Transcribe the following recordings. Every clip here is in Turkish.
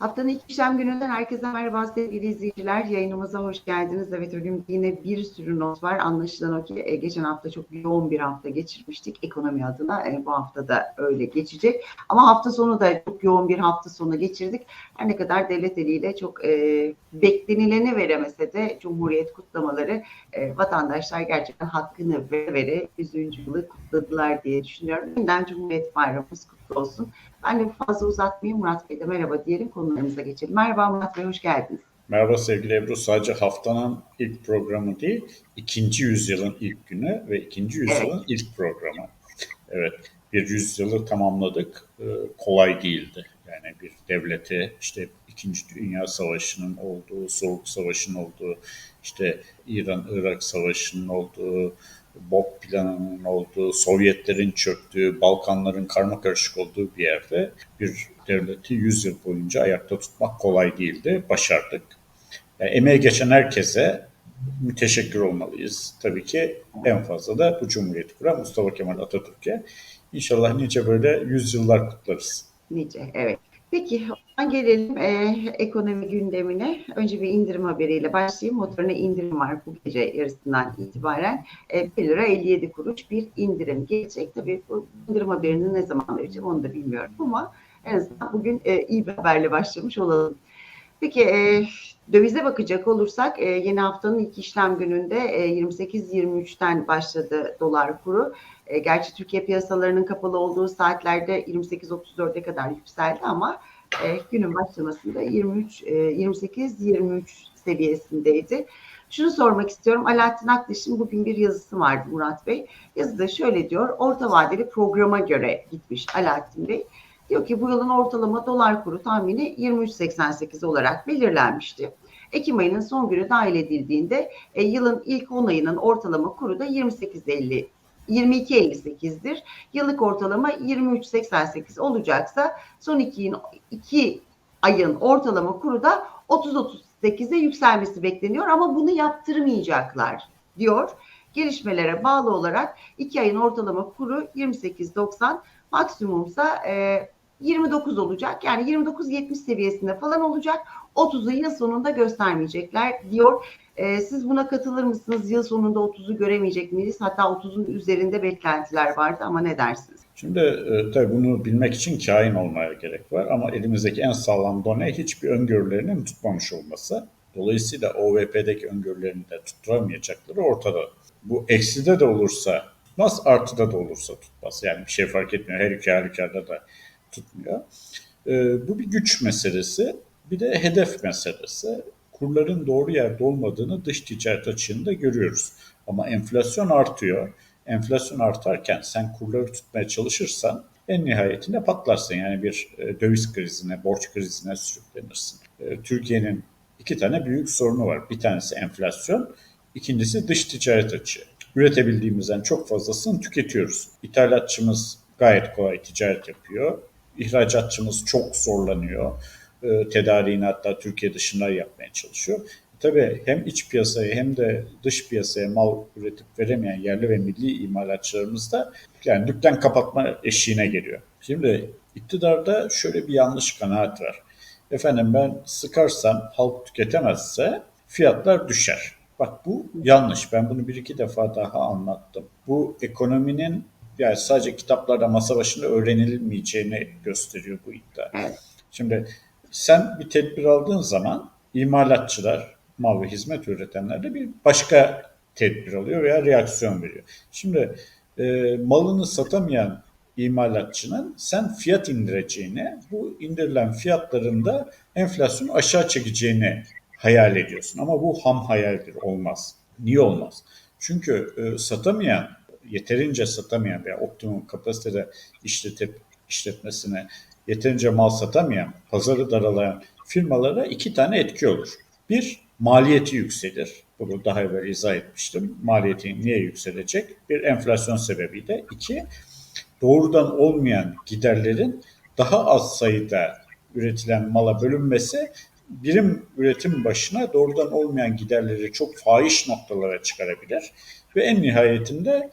Haftanın ilk işlem gününden herkese merhaba sevgili izleyiciler. Yayınımıza hoş geldiniz. Evet bugün yine bir sürü not var. Anlaşılan o ki e, geçen hafta çok yoğun bir hafta geçirmiştik ekonomi adına. E, bu hafta da öyle geçecek. Ama hafta sonu da çok yoğun bir hafta sonu geçirdik. Her ne kadar devlet eliyle çok e, beklenileni veremese de Cumhuriyet kutlamaları e, vatandaşlar gerçekten hakkını vere vere 100. yılı kutladılar diye düşünüyorum. Yeniden Cumhuriyet Bayramımız kutlu olsun. Ben de fazla uzatmayayım. Murat Bey'e merhaba diyelim. Konularımıza geçelim. Merhaba Murat Bey, hoş geldiniz. Merhaba sevgili Ebru. Sadece haftanın ilk programı değil, ikinci yüzyılın ilk günü ve ikinci yüzyılın Evet. ilk programı. Evet, bir yüzyılı tamamladık. Ee, kolay değildi. Yani bir devleti işte İkinci Dünya Savaşı'nın olduğu, Soğuk Savaşı'nın olduğu, işte İran-Irak Savaşı'nın olduğu, BOP planının olduğu, Sovyetlerin çöktüğü, Balkanların karmakarışık olduğu bir yerde bir devleti 100 yıl boyunca ayakta tutmak kolay değildi. Başardık. Yani emeği geçen herkese müteşekkir olmalıyız. Tabii ki en fazla da bu Cumhuriyeti kuran Mustafa Kemal Atatürk'e. İnşallah nice böyle yüzyıllar kutlarız. Nice, evet. Peki, gelelim e, ekonomi gündemine. Önce bir indirim haberiyle başlayayım. Motorine indirim var bu gece yarısından itibaren. E, 1 lira 57 kuruş bir indirim gelecek. Tabii bu indirim haberini ne zaman vereceğim onu da bilmiyorum ama en azından bugün e, iyi bir haberle başlamış olalım. Peki e, dövize bakacak olursak e, yeni haftanın ilk işlem gününde e, 28-23'ten başladı dolar kuru. E, gerçi Türkiye piyasalarının kapalı olduğu saatlerde 28-34'e kadar yükseldi ama e, günün başlamasında 23 e, 28-23 seviyesindeydi. Şunu sormak istiyorum. Alaaddin Aktaş'ın bugün bir yazısı vardı Murat Bey. Yazıda şöyle diyor. Orta vadeli programa göre gitmiş Alaaddin Bey. Diyor ki bu yılın ortalama dolar kuru tahmini 23.88 olarak belirlenmişti. Ekim ayının son günü dahil edildiğinde e, yılın ilk 10 ayının ortalama kuru da 28.50 22.58'dir. Yıllık ortalama 23.88 olacaksa son iki, iki ayın ortalama kuru da 30-38'e yükselmesi bekleniyor ama bunu yaptırmayacaklar diyor. Gelişmelere bağlı olarak iki ayın ortalama kuru 28.90 maksimumsa e, 29 olacak. Yani 29-70 seviyesinde falan olacak. 30'u yıl sonunda göstermeyecekler diyor. E, siz buna katılır mısınız? Yıl sonunda 30'u göremeyecek miyiz? Hatta 30'un üzerinde beklentiler vardı ama ne dersiniz? Şimdi e, tabii bunu bilmek için kain olmaya gerek var ama elimizdeki en sağlam done hiçbir öngörülerinin tutmamış olması. Dolayısıyla OVP'deki öngörülerini de tutturamayacakları ortada. Bu ekside de olursa tutmaz, artıda da olursa tutmaz. Yani bir şey fark etmiyor. Her iki halükarda da tutmuyor. E, bu bir güç meselesi. Bir de hedef meselesi. Kurların doğru yerde olmadığını dış ticaret açığında görüyoruz. Ama enflasyon artıyor. Enflasyon artarken sen kurları tutmaya çalışırsan en nihayetinde patlarsın. Yani bir e, döviz krizine, borç krizine sürüklenirsin. E, Türkiye'nin iki tane büyük sorunu var. Bir tanesi enflasyon, ikincisi dış ticaret açığı. Üretebildiğimizden çok fazlasını tüketiyoruz. İthalatçımız gayet kolay ticaret yapıyor. İhracatçımız çok zorlanıyor. E, tedariğini hatta Türkiye dışında yapmaya çalışıyor. Tabii hem iç piyasaya hem de dış piyasaya mal üretip veremeyen yerli ve milli imalatçılarımız da yani dükkan kapatma eşiğine geliyor. Şimdi iktidarda şöyle bir yanlış kanaat var. Efendim ben sıkarsam halk tüketemezse fiyatlar düşer. Bak bu yanlış. Ben bunu bir iki defa daha anlattım. Bu ekonominin yani sadece kitaplarda masa başında öğrenilmeyeceğini gösteriyor bu iddia. Evet. Şimdi sen bir tedbir aldığın zaman imalatçılar, mal ve hizmet üretenler de bir başka tedbir alıyor veya reaksiyon veriyor. Şimdi e, malını satamayan imalatçının sen fiyat indireceğini, bu indirilen fiyatların da enflasyonu aşağı çekeceğini hayal ediyorsun. Ama bu ham hayaldir, olmaz. Niye olmaz? Çünkü e, satamayan, yeterince satamayan veya optimum kapasitede işletip işletmesine yeterince mal satamayan, pazarı daralayan firmalara iki tane etki olur. Bir, maliyeti yükselir. Bunu daha evvel izah etmiştim. Maliyeti niye yükselecek? Bir, enflasyon sebebiyle. İki, doğrudan olmayan giderlerin daha az sayıda üretilen mala bölünmesi birim üretim başına doğrudan olmayan giderleri çok fahiş noktalara çıkarabilir ve en nihayetinde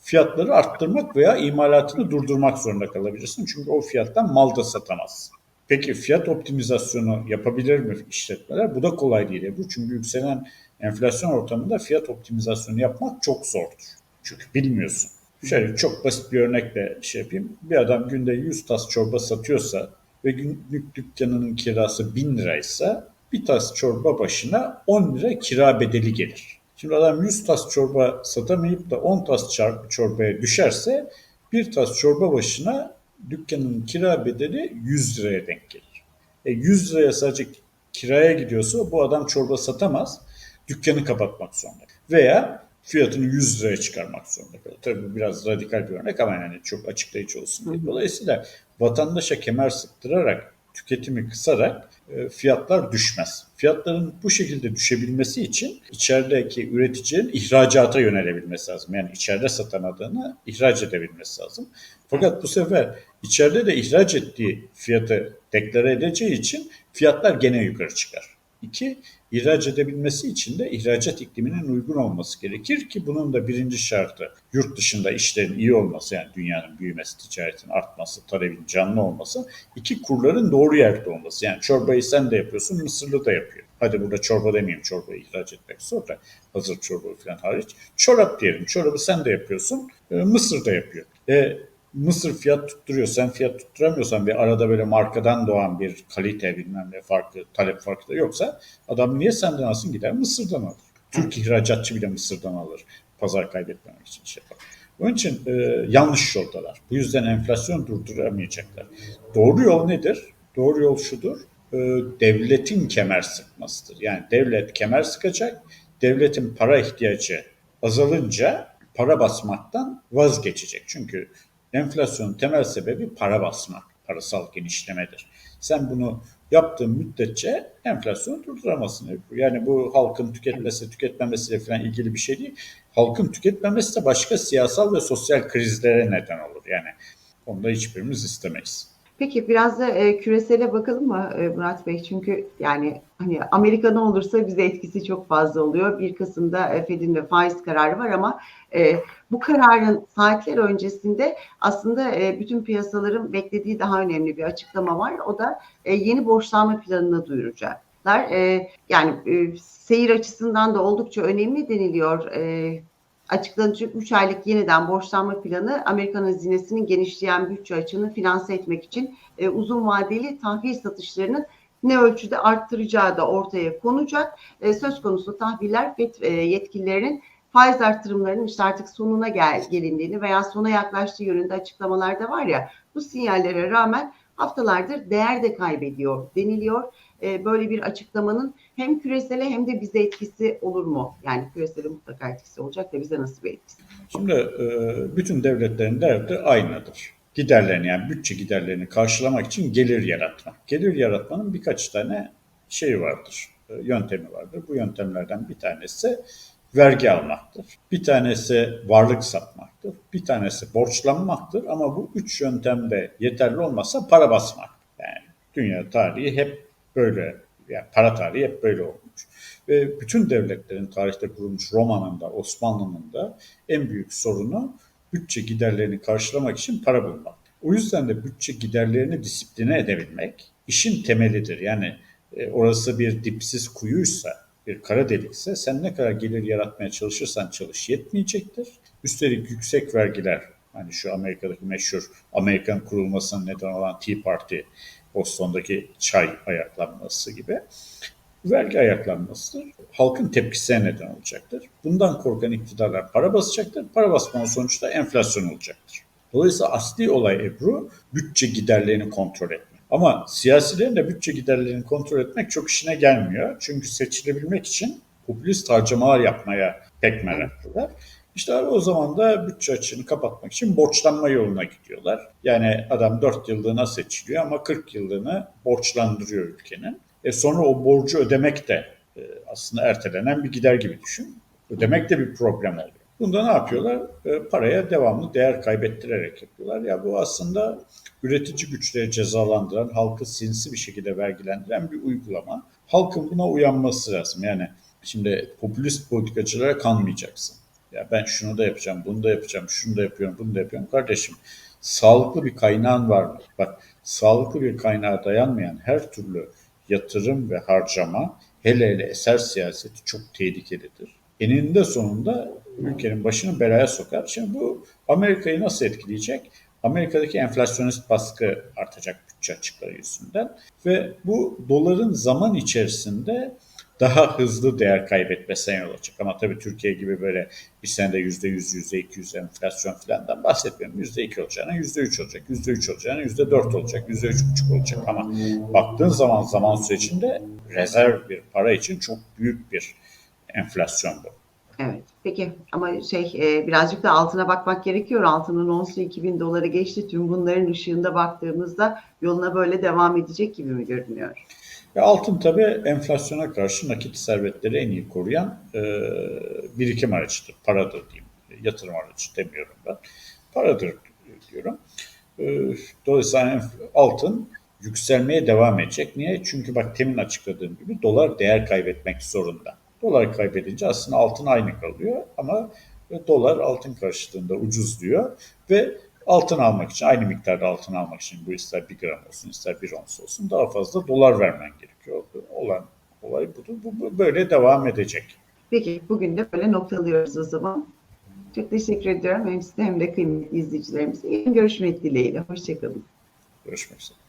fiyatları arttırmak veya imalatını durdurmak zorunda kalabilirsin. Çünkü o fiyattan mal da satamazsın. Peki fiyat optimizasyonu yapabilir mi işletmeler? Bu da kolay değil Ebru. Çünkü yükselen enflasyon ortamında fiyat optimizasyonu yapmak çok zordur. Çünkü bilmiyorsun. Şöyle çok basit bir örnekle şey yapayım. Bir adam günde 100 tas çorba satıyorsa ve günlük dükkanının kirası 1000 liraysa bir tas çorba başına 10 lira kira bedeli gelir. Şimdi adam 100 tas çorba satamayıp da 10 tas çorbaya düşerse bir tas çorba başına dükkanın kira bedeli 100 liraya denk gelir. E 100 liraya sadece kiraya gidiyorsa bu adam çorba satamaz. Dükkanı kapatmak zorunda. Veya fiyatını 100 liraya çıkarmak zorunda kalır. Tabii bu biraz radikal bir örnek ama yani çok açıklayıcı olsun diye. Dolayısıyla vatandaşa kemer sıktırarak, tüketimi kısarak e, fiyatlar düşmez. Fiyatların bu şekilde düşebilmesi için içerideki üreticinin ihracata yönelebilmesi lazım. Yani içeride satamadığını ihraç edebilmesi lazım. Fakat bu sefer içeride de ihraç ettiği fiyatı deklare edeceği için fiyatlar gene yukarı çıkar. İki, ihraç edebilmesi için de ihracat ikliminin uygun olması gerekir ki bunun da birinci şartı yurt dışında işlerin iyi olması yani dünyanın büyümesi, ticaretin artması, talebin canlı olması. İki, kurların doğru yerde olması. Yani çorbayı sen de yapıyorsun, Mısırlı da yapıyor. Hadi burada çorba demeyeyim, çorbayı ihraç etmek zor da hazır çorba falan hariç. Çorap diyelim, çorabı sen de yapıyorsun, Mısır da yapıyor. E, Mısır fiyat tutturuyor. Sen fiyat tutturamıyorsan ve arada böyle markadan doğan bir kalite bilmem ne farkı, talep farkı da yoksa adam niye senden alsın gider Mısır'dan alır. Türk ihracatçı bile Mısır'dan alır. Pazar kaybetmemek için şey yapar. Onun için e, yanlış yoldalar. Bu yüzden enflasyon durduramayacaklar. Doğru yol nedir? Doğru yol şudur. E, devletin kemer sıkmasıdır. Yani devlet kemer sıkacak. Devletin para ihtiyacı azalınca para basmaktan vazgeçecek. Çünkü Enflasyonun temel sebebi para basmak, parasal genişlemedir. Sen bunu yaptığın müddetçe enflasyonu durduramazsın. Yani bu halkın tüketmesi, tüketmemesiyle falan ilgili bir şey değil. Halkın tüketmemesi de başka siyasal ve sosyal krizlere neden olur. Yani onu da hiçbirimiz istemeyiz. Peki biraz da e, küresele bakalım mı e, Murat Bey? Çünkü yani hani Amerika ne olursa bize etkisi çok fazla oluyor. 1 Kasım'da e, Fed'in de faiz kararı var ama e, bu kararın saatler öncesinde aslında e, bütün piyasaların beklediği daha önemli bir açıklama var. O da e, yeni borçlanma planını duyuracaklar. E, yani e, seyir açısından da oldukça önemli deniliyor. E, açıklanacak 3 aylık yeniden borçlanma planı Amerikan hazinesinin genişleyen bütçe açığını finanse etmek için e, uzun vadeli tahvil satışlarının ne ölçüde arttıracağı da ortaya konacak. E, söz konusu tahviller FED e, yetkililerinin faiz artırımlarının işte artık sonuna gel, gelindiğini veya sona yaklaştığı yönünde açıklamalar da var ya bu sinyallere rağmen haftalardır değer de kaybediyor deniliyor. E, böyle bir açıklamanın hem küresele hem de bize etkisi olur mu? Yani küresele mutlaka etkisi olacak da bize nasıl bir etkisi? Şimdi e, bütün devletlerin derdi aynıdır. Giderlerini yani bütçe giderlerini karşılamak için gelir yaratmak. Gelir yaratmanın birkaç tane şeyi vardır, e, yöntemi vardır. Bu yöntemlerden bir tanesi vergi almaktır. Bir tanesi varlık satmaktır. Bir tanesi borçlanmaktır. Ama bu üç yöntemde yeterli olmazsa para basmak. Yani dünya tarihi hep böyle yani para tarihi hep böyle olmuş. Ve bütün devletlerin tarihte kurulmuş Roma'nın da Osmanlı'nın da en büyük sorunu bütçe giderlerini karşılamak için para bulmak. O yüzden de bütçe giderlerini disipline edebilmek işin temelidir. Yani e, orası bir dipsiz kuyuysa, bir kara delikse sen ne kadar gelir yaratmaya çalışırsan çalış yetmeyecektir. Üstelik yüksek vergiler, hani şu Amerika'daki meşhur Amerikan kurulmasının neden olan Tea Party Boston'daki çay ayaklanması gibi vergi ayaklanmasıdır. Halkın tepkisine neden olacaktır. Bundan korkan iktidarlar para basacaktır. Para basmanın sonuçta enflasyon olacaktır. Dolayısıyla asli olay Ebru bütçe giderlerini kontrol etmek. Ama siyasilerin de bütçe giderlerini kontrol etmek çok işine gelmiyor. Çünkü seçilebilmek için popülist harcamalar yapmaya pek meraklılar. İşte o zaman da bütçe açığını kapatmak için borçlanma yoluna gidiyorlar. Yani adam 4 yıllığına seçiliyor ama 40 yıllığını borçlandırıyor ülkenin. E sonra o borcu ödemek de e, aslında ertelenen bir gider gibi düşün. Ödemek de bir problem oluyor. Bunda ne yapıyorlar? E, paraya devamlı değer kaybettirerek yapıyorlar. Ya bu aslında üretici güçleri cezalandıran, halkı sinsi bir şekilde vergilendiren bir uygulama. Halkın buna uyanması lazım. Yani şimdi popülist politikacılara kanmayacaksın. Ya ben şunu da yapacağım, bunu da yapacağım, şunu da yapıyorum, bunu da yapıyorum. Kardeşim sağlıklı bir kaynağın var mı? Bak sağlıklı bir kaynağa dayanmayan her türlü yatırım ve harcama hele hele eser siyaseti çok tehlikelidir. Eninde sonunda ülkenin başını belaya sokar. Şimdi bu Amerika'yı nasıl etkileyecek? Amerika'daki enflasyonist baskı artacak bütçe açıkları yüzünden ve bu doların zaman içerisinde daha hızlı değer kaybetmesine yol açacak. Ama tabii Türkiye gibi böyle bir senede yüzde yüz, yüzde iki yüz enflasyon falandan bahsetmiyorum. Yüzde iki olacağına yüzde üç olacak, yüzde üç olacağına yüzde dört olacak, yüzde üç buçuk olacak. Ama baktığın zaman zaman sürecinde rezerv bir para için çok büyük bir enflasyon bu. Evet. Peki ama şey e, birazcık da altına bakmak gerekiyor. Altının onsu 2000 doları geçti. Tüm bunların ışığında baktığımızda yoluna böyle devam edecek gibi mi görünüyor? Ya altın tabii enflasyona karşı nakit servetleri en iyi koruyan e, birikim aracıdır, paradır diyeyim. Yatırım aracı demiyorum ben. Paradır diyorum. E, dolayısıyla altın yükselmeye devam edecek. Niye? Çünkü bak temin açıkladığım gibi dolar değer kaybetmek zorunda. Dolar kaybedince aslında altın aynı kalıyor ama dolar altın karşılığında ucuzluyor ve altın almak için aynı miktarda altın almak için bu ister bir gram olsun ister bir ons olsun daha fazla dolar vermen gerekiyor. Olan olay budur. Bu, bu böyle devam edecek. Peki bugün de böyle noktalıyoruz o zaman. Çok teşekkür ediyorum hem size hem de kıymetli izleyicilerimize. Yarın görüşmek dileğiyle. Hoşçakalın. Görüşmek üzere.